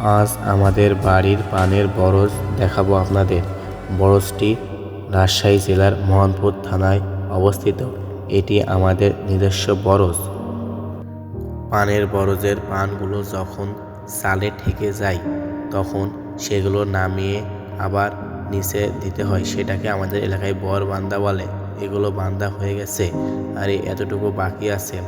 আজ আমাদের বাড়ির পানের বরজ দেখাবো আপনাদের। বরজটি রাজশাহী জেলার মোহনপুর থানায় অবস্থিত। এটি আমাদের নিজস্ব বরজ। পানের বরজের পানগুলো যখন সালে ঠেকে যায়, তখন সেগুলো নামিয়ে আবার নিচে দিতে হয়। সেটাকে আমাদের এলাকায় বর বান্দা বলে। এগুলো বান্দা হয়ে গেছে আর এতটুকু বাকি আছে।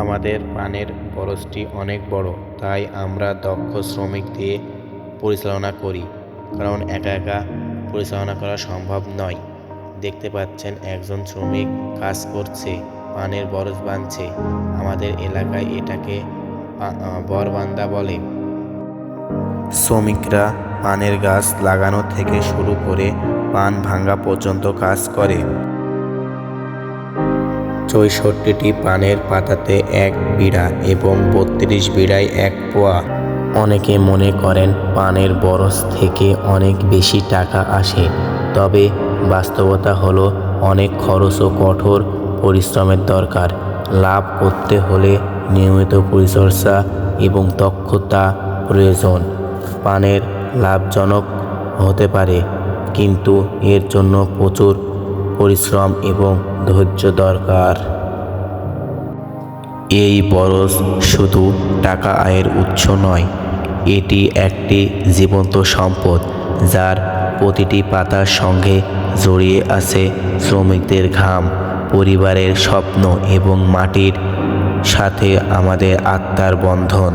আমাদের পানের বরজটি অনেক বড়, তাই আমরা দক্ষ শ্রমিক দিয়ে পরিচালনা করি। কারণ একা একা পরিচালনা করা সম্ভব নয়। দেখতে পাচ্ছেন একজন শ্রমিক কাজ করছে, পানের বরজ বাঁধছে। আমাদের এলাকায় এটাকে বরবান্দা বলে। শ্রমিকরা পানের গাছ লাগানো থেকে শুরু করে পান ভাঙ্গা পর্যন্ত কাজ করে। চৌষট্টিটি পানের পাতাতে এক বিড়া এবং বত্রিশ বিড়ায় এক পোয়া। অনেকে মনে করেন পানের বরস থেকে অনেক বেশি টাকা আসে, তবে বাস্তবতা হলো অনেক খরচ ও কঠোর পরিশ্রমের দরকার। লাভ করতে হলে নিয়মিত পরিচর্যা এবং দক্ষতা প্রয়োজন। পানের লাভজনক হতে পারে, কিন্তু এর জন্য প্রচুর পরিশ্রম এবং ধৈর্য দরকার। এই বরস শুধু টাকা আয়ের উৎস নয়, এটি একটি জীবন্ত সম্পদ যার প্রতিটি পাতার সঙ্গে জড়িয়ে আছে শ্রমিকদের ঘাম, পরিবারের স্বপ্ন এবং মাটির সাথে আমাদের আত্মার বন্ধন।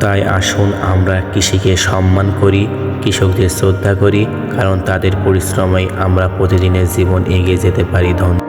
তাই আসুন আমরা কৃষিকে সম্মান করি, কৃষকদের শ্রদ্ধা করি, কারণ তাদের পরিশ্রমে আমরা প্রতিদিনের জীবন এগিয়ে যেতে পারি ধন্য।